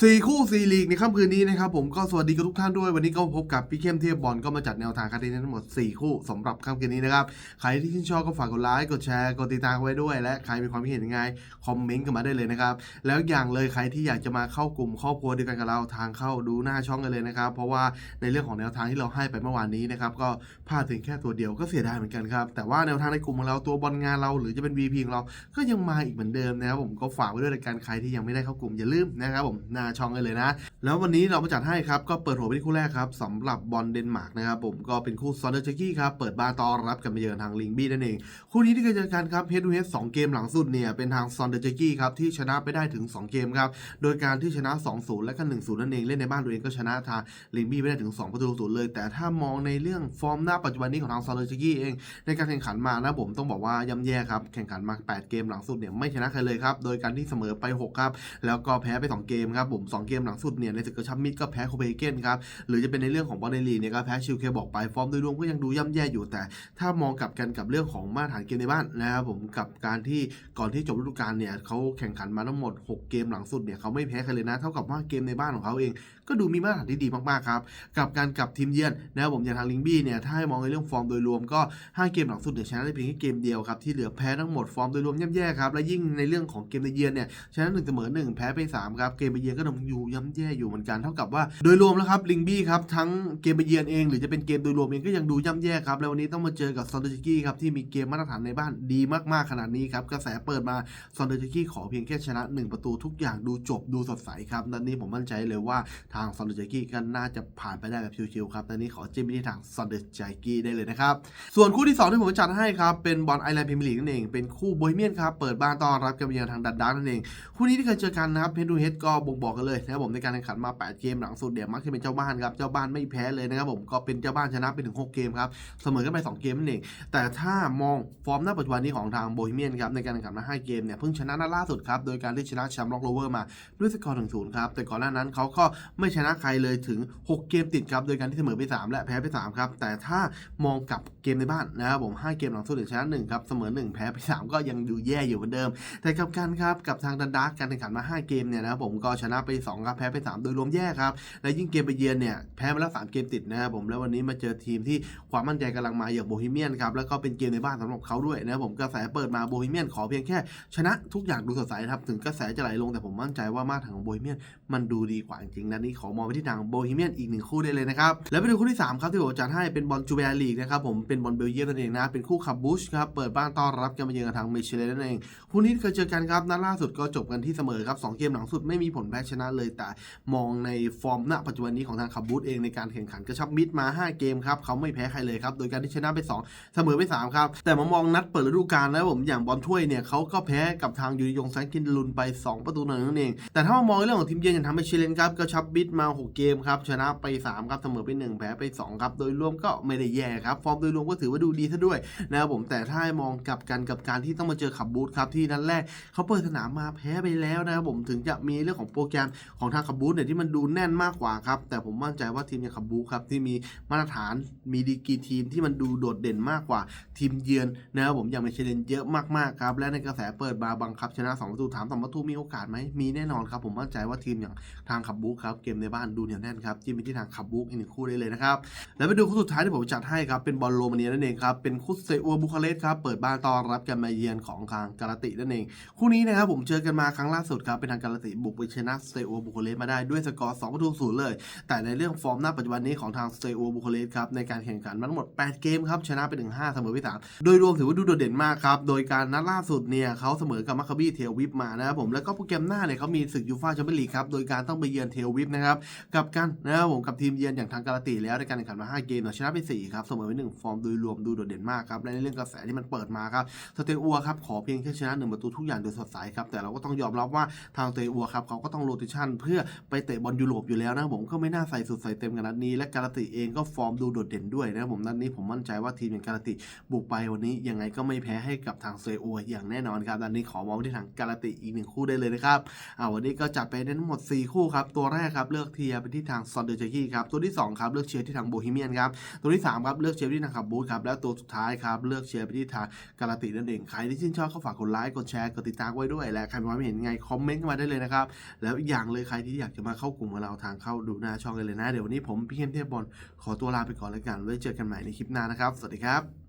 สี่คู่สี่ลีกในค่ำคืนนี้นะครับผมก็สวัสดีกับทุกท่านด้วยวันนี้ก็พบกับพี่เข้มเทพบอลก็มาจัดแนวทางการเล่นทั้งหมด 4 คู่สำหรับค่ำคืนนี้นะครับใครที่ชื่นชอบก็ฝากกดไลค์กดแชร์กดติดตามไว้ด้วย และใครมีความคิดเห็นยังไงคอมเมนต์กันมาได้เลยนะครับแล้วอย่างเลยใครที่อยากจะมาเข้ากลุ่มครอบครัวเดียวกันกับเราทางเข้าดูหน้าช่องกันเลยนะครับเพราะว่าในเรื่องของแนวทางที่เราให้ไปเมื่อวานนี้นะครับก็พลาดถึงแค่ตัวเดียวก็เสียดายเหมือนกันครับแต่ว่าแนวทางในกลุ่มของเราตัวบอลงานเรา หรือจะเป็น VP ของเราก็ยังมาอีกเหมือนเดิมนะครับผมก็ฝากไว้ด้วยการใครที่ยังไม่ได้เข้ากลุ่มอย่าลืมนะครับผมหน้าช่องกันเลยนะ แล้ววันนี้เรามาจัดให้ครับ ก็เปิดหัวไปที่คู่แรกครับสำหรับบอลเดนมาร์กนะครับผมก็เป็นคู่ซอนเดอร์เจกี้ครับ เปิดบ้านต้อนรับกันมาเยือนทางลิงบี้นั่นเอง คู่นี้ที่เคยเจอกันครับเฮดทูเฮดสองเกมหลังสุดเนี่ยเป็นทางซอนเดอร์เจกี้ครับที่ชนะไปได้ถึง 2 เกมครับโดยการที่ชนะ2-0และก็1-0นั่นเองเล่นในบ้านตัวเองก็ชนะทางลิงบี้ไปได้ถึง2ประตูศูนย์เลย แต่ถ้ามองในเรื่องฟอร์มหน้าปัจจุบันนี้ของทางซอนเดอร์เจกี้เองในการแข่งขันมานะผมต้องบอกว่าย่ำแย่ครับแข่งขันมา 8 เกมหลังสุดเนี่ยไม่ชนะใครเลยครับโดยการที่เสมอไป6ครับแล้วก็แพ้ไป 2 เกมครับผม2เกมหลังสุดเนี่ยในศึกกระชับมิตรก็แพ้โคเปนเฮเกนครับหรือจะเป็นในเรื่องของบอลเดลีเนี่ยก็แพ้ชิลเคบอกไปฟอร์มโดยรวมก็ยังดูย่ำแย่อยู่แต่ ถ้ามองกลับกันกับเรื่องของมาตรฐานเกมในบ้านนะครับผมกับการที่ก่อนที่จบฤดูกาลเนี่ยเขาแข่งขันมาทั้งหมด 6 เกมหลังสุดเนี่ยเขาไม่แพ้ใครเลยนะ เท่ากับว่าเกมในบ้านของเขาเองก็ดูมีมาตรฐานที่ดีมากๆครับกับการกลับทีมเยือนนะครับผมอย่างทางลิงบี้เนี่ยถ้าให้มองในเรื่องฟอร์มโดยรวมก็ 5 เกมหลังสุดเนี่ยชนะได้เพียงแค่เกมเดียวครับที่เหลือแพ้ทั้งหมดฟอร์มโดยรวมย่ำแย่ครับและยิ่งในเรื่องของเกมในเยือนเนี่ยชนะหนึ่งเสมอหนึ่งแพ้ไปสามครับเกมไปเยือนก็ยังอยู่ย่ำแย่อยู่เหมือนกันเท่ากับว่า โดยรวมแล้วครับลิงบี้ครับทั้งเกมไปเยือนเอง หรือจะเป็นเกมโดยรวมเองก็ยังดูย่ำแย่ครับแล้ววันนี้ต้องมาเจอกับซอนเดอร์จิกี้ครับที่มีเกมมาตรฐานในบ้านดีมากๆขนาดนี้ครับกระแสเปิดมาซอนเดอร์จิกี้ขอเพียงแค่ชนะหนึ่งประตูทุกอย่างดูจบดูสดใสครับนัดนี้ผมมั่นใจเลยว่าทางซอนเดอร์จกี้ก็น่าจะผ่านไปได้แบบชิวๆครับนัดนี้ขอจิ้มไปที่ทางซอนเดอร์จกี้ได้เลยนะครับ ส่วนคู่ที่ 2 ที่ผมจัดให้ครับเป็นบอลไอแลนด์พรีเมียร์ลีกนั่นเอง เป็นคู่โบฮีเมียนครับ เปิดบ้านต้อนรับกันไปยังทางดัดดักนั่นเอง คู่นี้ที่เคยเจอกันนะครับเพนดูเฮดก็บ่งบอกกันเลยนะครับผมในการแข่งขันมา 8 เกมหลังสุดเดี๋ยวมักจะเป็นเจ้าบ้านครับ เจ้าบ้านไม่แพ้เลยนะครับผมก็เป็นเจ้าบ้านชนะไปถึง 6 เกมครับ เสมอกันไป 2 เกมนั่นเอง แต่ถ้ามองฟอร์มหน้าปัจจุบันนี้ของทางโบฮีเมียนครับในการแข่งขันมา 5 เกมเนี่ยเพิ่งชนะนัดล่าสุดครับโดยการที่ชนะแชมป์ล็อกโรเวอร์มาด้วยสกอร์1-0ครับแต่ก่อนหน้านั้นเขาก็ไไม่ชนะใครเลยถึง 6 เกมติดครับ โดยการที่เสมอไป 3 และแพ้ไป 3 ครับ แต่ถ้ามองกับเกมในบ้านนะครับผม 5 เกมหลังสุดชนะ1ครับเสมอ 1 แพ้ไป 3 ก็ยังดูแย่อยู่เหมือนเดิม แต่กับการครับกับทางดันดาร์กการแข่งขันมา 5 เกมเนี่ยนะครับผมก็ชนะไป 2 ครับแพ้ไป 3 โดยรวมแย่ครับและยิ่งเกมไปเยือนเนี่ยแพ้มาแล้ว3เกมติดนะครับผมแล้ววันนี้มาเจอทีมที่ความมั่นใจกำลังมาอย่างโบฮีเมียนครับแล้วก็เป็นเกมในบ้านสำหรับเขาด้วยนะครับผมกระแสเปิดมาโบฮีเมียนขอเพียงแค่ ชนะทุกอย่างดูสดใสครับถึงกระแสจะไหลลงแต่ผมมั่นใจว่ามาตรฐานของโบฮีเมียนมันดูดีกว่าจริงๆนัดนี้ขอมองไปที่ทางโบฮีเมียนอีกหนึ่งคู่ได้เลยนะครับ แล้วไปดูคู่ที่ 3 ครับที่ผมจัดให้เป็นบอลจูเบียลีกนะครับผมเป็นบอลเบลเยียมนั่นเองนะเป็นคู่ขับบูชครับเปิดบ้านต้อนรับกันมาเยือนทางเมชิเลนนั่นเองคู่นี้เคยเจอกันครับนัดล่าสุดก็จบกันที่เสมอครับสองเกมหลังสุดไม่มีผลแพ้ชนะเลยแต่มองในฟอร์มณปัจจุบันนี้ของทางขับบูชเองในการแข่งขันกระชับมิตรมา 5 เกมครับเขาไม่แพ้ใครเลยครับโดยการที่ชนะไป 2 เสมอไป3ครับแต่มามองนัดเปิดฤดูกาลนะผมอย่างบอลถ้วยเนี่ยเขาก็แพ้กับทางยูริยงแซงกินลุนไป 2 ประตูหนึ่งนั่นเองแต่ถ้ามามองเรื่องของทีมเยือนอย่างทางเมชิเลนครับกระชับมิตมา 6 เกมครับ ชนะไป 3 ครับ เสมอไป 1 แพ้ไป 2 ครับ โดยรวมก็ไม่ได้แย่ครับ ฟอร์มโดยรวมก็ถือว่าดูดีซะด้วยนะครับผม แต่ถ้ามองกลับกันกับการที่ต้องมาเจอขับบูธครับ ที่นัดแรกเขาเปิดสนามมาแพ้ไปแล้วนะครับผม ถึงจะมีเรื่องของโปรแกรมของทางขับบูธเนี่ยที่มันดูแน่นมากกว่าครับ แต่ผมมั่นใจว่าทีมอย่างขับบูธครับที่มีมาตรฐาน มีดีกีทีมที่มันดูโดดเด่นมากกว่าทีมเยือนนะครับผมอย่างเมชิเลนเยอะมากๆครับ และในกระแสเปิดมาบังคับชนะสองประตูถามสองประตูมีโอกาสไหมมีแน่นอนครับ ผมมั่นใจว่าทีมอย่างทางขับบุ๊กครับเกมในบ้านดูเหนียวแน่นครับจิ้มไปที่ทางขับบุ๊กอีกหนึ่งคู่ได้เลยนะครับแล้วไปดูคู่สุดท้ายที่ผมจัดให้ครับเป็นบอลโรมาเนียนั่นเองครับเป็นคู่เซอัวบุคาเรสต์ครับเปิดบ้านต้อนรับกันมาเยือนของทางกาลาตินั่นเอง คู่นี้นะครับผมเจอกันมาครั้งล่าสุดครับเป็นทางกาลาติบุกไปชนะเซอัวบุคาเรสต์มาได้ด้วยสกอร์2ประตูศูนย์เลย แต่ในเรื่องฟอร์มหน้าปัจจุบันนี้ของทางเซอัวบุคาเรสต์ครับในการแข่งขันมาทั้งหมด 8 เกมครับชนะไปถึง5เสมอไป3โดยรวมถือว่าดูโดดเด่นมากครับโดยการนัดล่าสุดเนี่ยเขาเสมอกับมาคาบี้เทลวิปมานะครับผมแล้วก็โปรแกรมหน้าเนี่ยเขามีศึกยูฟ่าแชมเปี้ยนลีกครับโดยการต้องไปเยือนเทลวิปนะครับกับกันนะครับผมกับทีมเยือนอย่างทางการาติแล้วในการแข่งขันมา 5 เกมเนี่ยชนะไป4ครับเสมอไป1ฟอร์มโดยรวมดูโดดเด่นมากครับและในเรื่องกระแสที่มันเปิดมาครับสเตอัวครับขอเพียงแค่ชนะ1ประตูทุกอย่างโดยสดใสครับแต่เราก็ต้องยอมรับว่าทางสเตอัวครับเขาก็ต้องโรติชันเพื่อไปเตะบอลยุโรปอยู่แล้วนะผมก็ไม่น่าใส่สุดใส่เต็มกันนัดนี้ และการาติเองก็ฟอร์มดูโดดเด่นด้วยนะครับผมนัดนี้ผมมั่นใจว่าทีมอย่างการาติบุกไปวันนี้ยังไงก็ไม่แพ้ให้กับทางสเตอัวอย่างแน่นอนครับนัดนี้ขอมองไปที่ทางการาติอีกหนึ่งคู่ได้เลยนะครับอ่าวันนี้ก็จัดไปทั้งหมด 4 คู่ครับตัวแรกครับเลือกเทียร์ไปที่ทางซอนเดอร์เจกี้ครับตัวที่2ครับเลือกเชียร์ที่ทางโบฮีเมียนครับตัวที่3ครับเลือกเชียร์ที่ทางขับบูธครับแล้วตัวสุดท้ายครับเลือกเชียร์ไปที่ทางกาลาตินั่นเองใครที่ชื่นชอบก็ฝากกดไลค์กดแชร์กดติดตามไว้ด้วยและใครมีความเห็นไงคอมเมนต์กันมาได้เลยนะครับแล้วอีกอย่างเลยใครที่อยากจะมาเข้ากลุ่มกับเราทางเข้าดูหน้าช่องกันเลยนะเดี๋ยววันนี้ผมพี่เข้มเทพบอลขอตัวลาไปก่อนแล้วกันไว้เจอกันใหม่ในคลิปหน้านะครับ สวัสดีครับ